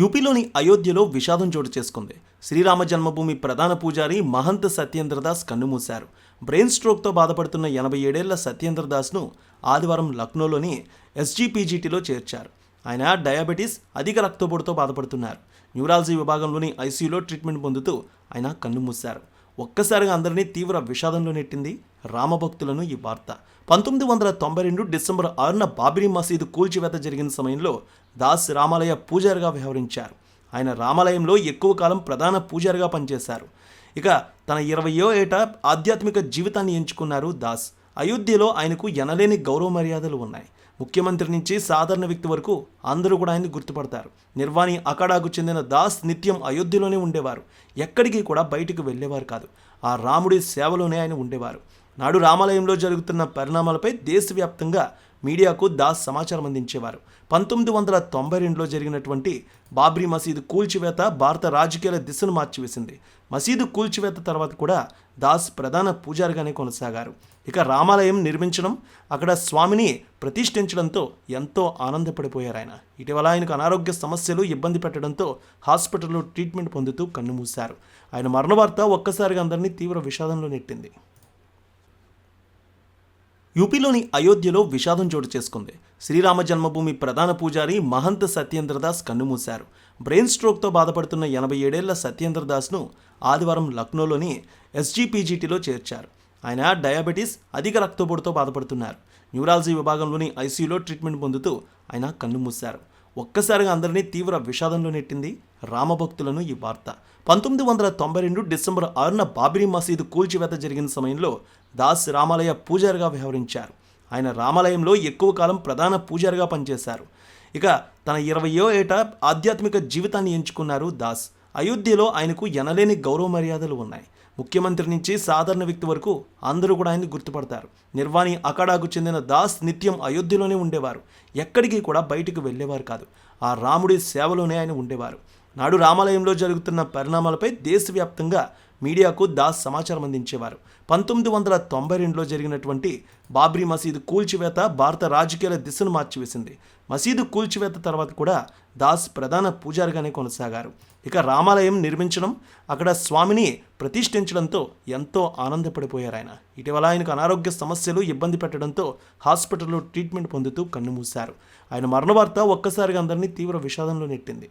యూపీలోని అయోధ్యలో విషాదం చోటు చేసుకుంది. శ్రీరామ జన్మభూమి ప్రధాన పూజారి మహంత్ సత్యేంద్రదాస్ కన్నుమూశారు. బ్రెయిన్ స్ట్రోక్తో బాధపడుతున్న ఎనభై ఏడేళ్ళ సత్యేంద్రదాస్ను ఆదివారం లక్నోలోని ఎస్జీపీజీటీలో చేర్చారు. ఆయన డయాబెటీస్ అధిక రక్తపోటుతో బాధపడుతున్నారు. న్యూరాలజీ విభాగంలోని ఐసీయూలో ట్రీట్మెంట్ పొందుతూ ఆయన కన్నుమూశారు. ఒక్కసారిగా అందరినీ తీవ్ర విషాదంలో నెట్టింది రామభక్తులను ఈ వార్త. పంతొమ్మిది వందల తొంభై రెండు డిసెంబర్ ఆరున బాబరీ మసీదు కూల్చివేత జరిగిన సమయంలో దాస్ రామాలయ పూజారిగా వ్యవహరించారు. ఆయన రామాలయంలో ఎక్కువ కాలం ప్రధాన పూజారిగా పనిచేశారు. ఇక తన ఇరవయో ఏట ఆధ్యాత్మిక జీవితాన్ని ఎంచుకున్నారు దాస్. అయోధ్యలో ఆయనకు ఎనలేని గౌరవ మర్యాదలు ఉన్నాయి. ముఖ్యమంత్రి నుంచి సాధారణ వ్యక్తి వరకు అందరూ కూడా ఆయన్ని గుర్తుపడతారు. నిర్వాణి అఖాడాకు చెందిన దాస్ నిత్యం అయోధ్యలోనే ఉండేవారు. ఎక్కడికి కూడా బయటికి వెళ్ళేవారు కాదు. ఆ రాముడి సేవలోనే ఆయన ఉండేవారు. నాడు రామాలయంలో జరుగుతున్న పరిణామాలపై దేశవ్యాప్తంగా మీడియాకు దాస్ సమాచారం అందించేవారు. పంతొమ్మిది వందల తొంభై రెండులో జరిగినటువంటి బాబ్రీ మసీదు కూల్చివేత భారత రాజకీయాల దిశను మార్చివేసింది. మసీదు కూల్చివేత తర్వాత కూడా దాస్ ప్రధాన పూజారిగానే కొనసాగారు. ఇక రామాలయం నిర్మించడం అక్కడ స్వామిని ప్రతిష్ఠించడంతో ఎంతో ఆనందపడిపోయారు ఆయన. ఇటీవల ఆయనకు అనారోగ్య సమస్యలు ఇబ్బంది పెట్టడంతో హాస్పిటల్లో ట్రీట్మెంట్ పొందుతూ కన్నుమూశారు. ఆయన మరణ వార్త ఒక్కసారిగా అందరినీ తీవ్ర విషాదంలో నెట్టింది. యూపీలోని అయోధ్యలో విషాదం చోటు చేసుకుంది. శ్రీరామ జన్మభూమి ప్రధాన పూజారి మహంత్ సత్యేంద్రదాస్ కన్నుమూశారు. బ్రెయిన్ స్ట్రోక్తో బాధపడుతున్న ఎనభై ఏడేళ్ళ సత్యేంద్రదాస్ను ఆదివారం లక్నోలోని ఎస్జీపీజీటీలో చేర్చారు. ఆయన డయాబెటీస్ అధిక రక్తపోటుతో బాధపడుతున్నారు. న్యూరాలజీ విభాగంలోని ఐసీయూలో ట్రీట్మెంట్ పొందుతూ ఆయన కన్నుమూశారు. ఒక్కసారిగా అందరినీ తీవ్ర విషాదంలో నెట్టింది రామభక్తులను ఈ వార్త. పంతొమ్మిది వందల తొంభై రెండు డిసెంబర్ ఆరున బాబరీ మసీదు కూల్చివేత జరిగిన సమయంలో దాస్ రామాలయ పూజారిగా వ్యవహరించారు. ఆయన రామాలయంలో ఎక్కువ కాలం ప్రధాన పూజారిగా పనిచేశారు. ఇక తన ఇరవయో ఏట ఆధ్యాత్మిక జీవితాన్ని ఎంచుకున్నారు దాస్. అయోధ్యలో ఆయనకు ఎనలేని గౌరవ మర్యాదలు ఉన్నాయి. ముఖ్యమంత్రి నుంచి సాధారణ వ్యక్తి వరకు అందరూ కూడా ఆయన్ని గుర్తుపడతారు. నిర్వాణి అఖాడాకు చెందిన దాస్ నిత్యం అయోధ్యలోనే ఉండేవారు. ఎక్కడికి కూడా బయటికి వెళ్ళేవారు కాదు. ఆ రాముడి సేవలోనే ఆయన ఉండేవారు. నాడు రామాలయంలో జరుగుతున్న పరిణామాలపై దేశవ్యాప్తంగా మీడియాకు దాస్ సమాచారం అందించేవారు. పంతొమ్మిది వందల తొంభై రెండులో జరిగినటువంటి బాబ్రీ మసీదు కూల్చివేత భారత రాజకీయాల దిశను మార్చివేసింది. మసీదు కూల్చివేత తర్వాత కూడా దాస్ ప్రధాన పూజారిగానే కొనసాగారు. ఇక రామాలయం నిర్మించడం అక్కడ స్వామిని ప్రతిష్ఠించడంతో ఎంతో ఆనందపడిపోయారు ఆయన. ఇటీవల ఆయనకు అనారోగ్య సమస్యలు ఇబ్బంది పెట్టడంతో హాస్పిటల్లో ట్రీట్మెంట్ పొందుతూ కన్నుమూశారు ఆయన మరణ వార్త ఒక్కసారిగా అందరినీ తీవ్ర విషాదంలో నెట్టింది.